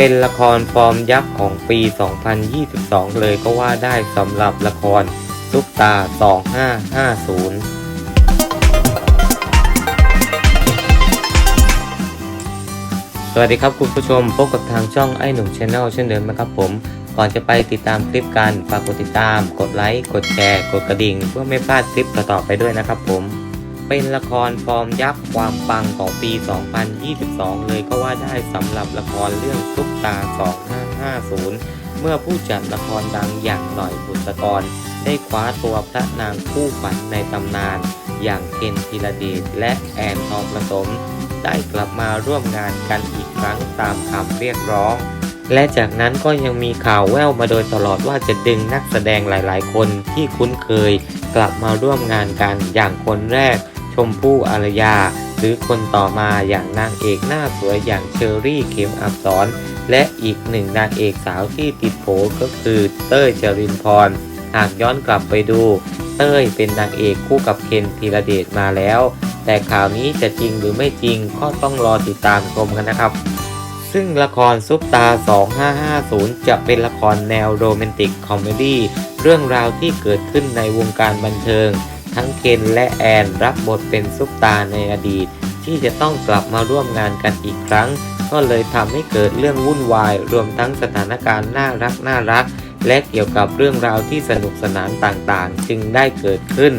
เป็นละครฟอร์มยักษ์ของปี 2022 เลยก็ว่าได้สำหรับละครซุปตา 2550สวัสดีครับคุณผู้ชมพบกับทางช่องไอ้หนุ่มชาแนลเช่นเดิมนะครับผม ก่อนจะไปติดตามคลิปกันฝากกดติดตาม กดไลค์ กดแชร์ กดกระดิ่ง เพื่อไม่พลาดคลิปต่อๆไปด้วยนะครับผม เป็นละครฟอร์มยักษ์ความปังของปี 2022 เลยก็ว่าได้สำหรับละครเรื่องซุปตา 2550 เมื่อผู้จัดละครดังอย่างหน่อยบุษกร ได้คว้าตัวพระนางคู่ฝันในตำนาน อย่างเคนธีรเดชและแอนทองประสม ได้กลับมาร่วมงานกันอีกครั้งตามคำเรียกร้อง และจากนั้นก็ยังมีข่าวแว่วมาโดยตลอดว่าจะดึงนักแสดงหลาย ๆ คนที่คุ้นเคย กลับมาร่วมงานกันอย่างคนแรก มพู่อารยา หรือคนต่อมาอย่างนางเอกหน้าสวยอย่างเชอรี่เข็มอับสรและอีกหนึ่งนางเอกสาวที่ติดโผก็คือเต้ยจรินพร หากย้อนกลับไปดู เต้ยเป็นนางเอกคู่กับเคนธีรเดชมาแล้ว แต่ข่าวนี้จะจริงหรือไม่จริงก็ต้องรอติดตามชมกันนะครับซึ่งละครซุปตา 2550 จะเป็นละครแนวโรแมนติกคอมเมดี้เรื่องราวที่เกิดขึ้นในวงการบันเทิง ทั้งเคนและแอนรับบทเป็นซุปตาในอดีต ที่จะต้องกลับมาร่วมงานกันอีกครั้ง ก็เลยทำให้เกิดเรื่องวุ่นวาย รวมทั้งสถานการณ์น่ารักน่ารัก และเกี่ยวกับเรื่องราวที่สนุกสนานต่างๆ จึงได้เกิดขึ้น